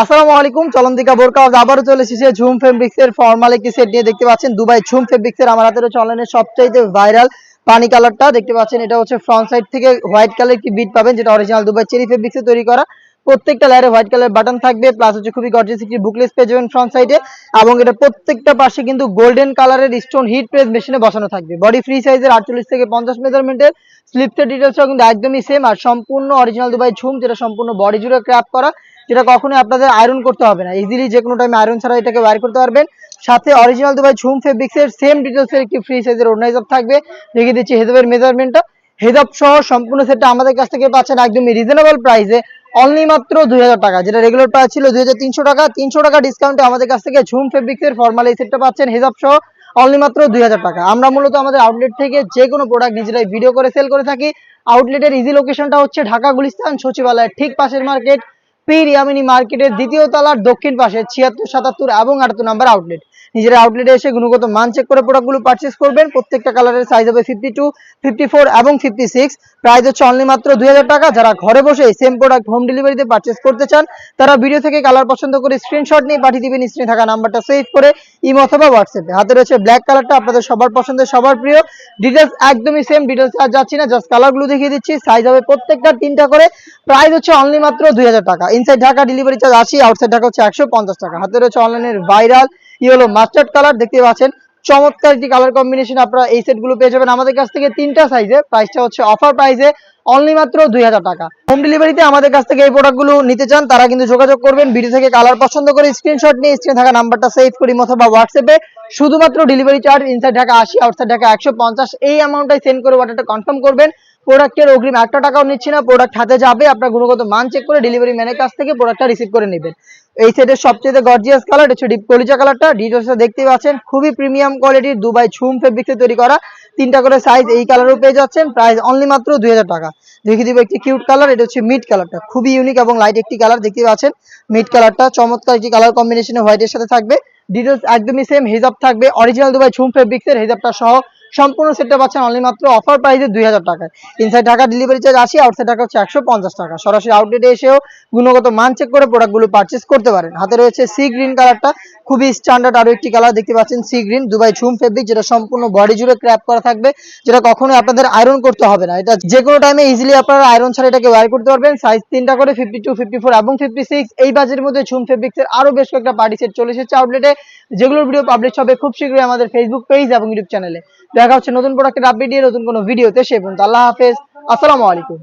আসসালামু আলাইকুম চলন্তিকা বোরকা আবারও চলে এসেছে ঝুম ফেব্রিক্স এর ফর্মাল একটি সেট নিয়ে দেখতে পাচ্ছেন? দুবাই ঝুম ফেব্রিক্স এর আমার হাতে রয়েছে অনলাইনে সবচাইতে ভাইরাল পানি কালারটা দেখতে পাচ্ছেন, এটা হচ্ছে ফ্রন্ট সাইড থেকে হোয়াইট কালার কি বিট পাবেন, যেটা অরিজিনাল দুবাই চেরি ফেব্রিক্স তৈরি করা। প্রত্যেকটা লেয়ারে হোয়াইট কালার বাটন থাকবে প্লাস হচ্ছে খুবই গর্জিয়াস একটি বুকলেস পেয়ে যাবেন ফ্রন্ট সাইডে এবং এটা প্রত্যেকটা পাশে কিন্তু গোল্ডেন কালারের স্টোন হিট প্রেস মেশিনে বসানো থাকবে। বডি ফ্রি সাইজের আটচল্লিশ থেকে পঞ্চাশ মেজারমেন্টের স্লিপসের ডিটেলসও কিন্তু একদমই সেম আর সম্পূর্ণ অরিজিনাল দুবাই ঝুম, যেটা সম্পূর্ণ বডি জুড়ে ক্র্যাপ করা। যেটা কখনোই আপনাদের আয়রন করতে হবে না। ইজিলি যে কোনো টাইমে আয়রন ছাড়া এটাকে ওয়্যার করতে পারবেন। সাথে অরিজিনাল দুবাই ঝুম ফেব্রিক্স এর সেম ডিটেলস এর একটি ফ্রি সাইজের হিসাব থাকবে। দেখিয়ে দিচ্ছি হেজাবের মেজারমেন্টটা হেজাব সহ সম্পূর্ণ সেটটা আমাদের কাছ থেকে পাচ্ছেন একদমই রিজনেবল প্রাইসে অনলি মাত্র দুই হাজার টাকা। যেটা রেগুলার প্রাইস ছিল দুই হাজার তিনশো টাকা। তিনশো টাকা ডিসকাউন্টে আমাদের কাছ থেকে ঝুম ফেব্রিক্সের ফর্মাল এই সেটটা পাচ্ছেন হেজাব সহ। অনলি মাত্র দুই হাজার টাকা। আমরা মূলত আমাদের আউটলেট থেকে যে কোনো প্রোডাক্ট নিজেরাই ভিডিও করে সেল করে থাকি। আউটলেটের ইজি লোকেশনটা হচ্ছে ঢাকা গুলিস্তান, সচিবালয়ের ঠিক পাশের মার্কেট পীর ইয়ামিনী মার্কেটের দ্বিতীয় তলার দক্ষিণ পাশে ছিয়াত্তর সাতাত্তর এবং আটাত্তর নাম্বার আউটলেট নিজের আউটলেটে এসে গুণগত মান চেক করে প্রোডাক্টগুলো পারচেস করবেন। প্রত্যেকটা কালারের সাইজ হবে ফিফটি টু ফিফটি ফোর এবং ফিফটি সিক্স প্রাইস হচ্ছে অনলি মাত্র দুই হাজার টাকা। যারা ঘরে বসে সেম প্রোডাক্ট হোম ডেলিভারিতে পারচেস করতে চান, তারা ভিডিও থেকে কালার পছন্দ করে স্ক্রিনশট নিয়ে পাঠিয়ে দিবেন স্ক্রিনে থাকা নাম্বারটা সেভ করে ইমো অথবা হোয়াটসঅ্যাপে হাতে রয়েছে ব্ল্যাক কালারটা আপনাদের সবার পছন্দের, সবার প্রিয়। ডিটেলস একদমই সেম ডিটেলস আর যাচ্ছি না জাস্ট কালারগুলো দেখিয়ে দিচ্ছি। সাইজ হবে প্রত্যেকটা, তিনটা করে। প্রাইস হচ্ছে অনলি মাত্র দুই হাজার টাকা। ইনসাইড ঢাকা ডেলিভারি চার্জ আশি আউটসাইড ঢাকা হচ্ছে একশো পঞ্চাশ টাকা। হাতে রয়েছে অনলাইনের ভাইরাল ইয়েলো মাস্টার্ড কালার দেখতে পাচ্ছেন। চমৎকার একটি কালার কম্বিনেশন আপনারা এই সেটগুলো পেয়ে যাবেন। আমাদের কাছ থেকে তিনটা সাইজে প্রাইসটা হচ্ছে অফার প্রাইসে অনলি মাত্র দুই হাজার টাকা। হোম ডেলিভারিতে আমাদের কাছ থেকে এই প্রোডাক্টগুলো নিতে চান, তারা কিন্তু যোগাযোগ করবেন। ভিডিও থেকে কালার পছন্দ করে স্ক্রিনশট নিয়ে স্ক্রিনে থাকা নাম্বারটা সেভ করি, অথবা হোয়াটসঅ্যাপে শুধুমাত্র ডেলিভারি চার্জ ইনসাইড ঢাকা আশি আউটসাইড ঢাকা একশো পঞ্চাশ, এই অ্যামাউন্টটাই সেন্ড করে অর্ডারটা কনফার্ম করবেন। প্রোডাক্টের অগ্রিম একটা টাকাও নিচ্ছি না প্রোডাক্ট হাতে যাবে, আপনার গুণগত মান চেক করে ডেলিভারি ম্যানের কাছ থেকে প্রোডাক্টটা রিসিভ করে নেবেন। এই সেটের সবচেয়ে গর্জিয়াস কালার হচ্ছে ডিপ কলিজা কালারটা ডিটেলসটা দেখতে পাচ্ছেন, খুবই প্রিমিয়াম কোয়ালিটির দুবাই ছুম ফেব্রিক্সে তৈরি করা, তিনটা করে সাইজ এই কালারও পেয়ে যাচ্ছেন প্রাইস অনলি মাত্র দুই হাজার টাকা। দেখিয়ে দিব একটি কিউট কালার এটা হচ্ছে মিড কালারটা খুবই ইউনিক এবং লাইট একটি কালার দেখতে পাচ্ছেন মিড কালারটা চমৎকার একটি কালার কম্বিনেশনে হোয়াইটের সাথে থাকবে ডিটেলস একদমই সেম হিজাব থাকবে অরিজিনাল দুবাই ছুম ফেব্রিক্সের হিজাবটা সহ সম্পূর্ণ সেটটা পাচ্ছেন অনলি মাত্র অফার প্রাইসে দুই হাজার টাকায়। ইনসাইড ঢাকা ডেলিভারি চার্জ আশি আউটসাইড ঢাকা হচ্ছে একশো পঞ্চাশ টাকা। সরাসরি আউটলেটে এসেও গুণগত মান চেক করে প্রোডাক্টগুলো পারচেস করতে পারেন। হাতে রয়েছে সি গ্রিন কালারটা খুবই স্ট্যান্ডার্ড আরও একটি কালার দেখতে পাচ্ছেন sea green Dubai Jhum fabric যেটা সম্পূর্ণ বডি জুড়ে ক্র্যাপ করা থাকবে, যেটা কখনোই আপনাদের আয়রন করতে হবে না। এটা যে কোনো টাইমে ইজিলি আপনারা আয়রন ছাড়া এটাকে ওয়্যার করতে পারবেন। সাইজ তিনটা করে ফিফটি টু ফিফটি ফোর এবং ফিফটি সিক্স এই বাজেটের মধ্যে ঝুম ফেব্রিক্সের আরও বেশ কয়েকটা পার্টি সেট চলে এসেছে আউটলেটে যেগুলোর ভিডিও পাবলিশ হবে খুব শীঘ্রই আমাদের ফেসবুক পেজ এবং ইউটিউব চ্যানেলে দেখা হচ্ছে নতুন প্রোডাক্টের আপডেট দিয়ে নতুন কোনো ভিডিওতে সে পর্যন্ত আল্লাহ হাফেজ। আসসালামু আলাইকুম।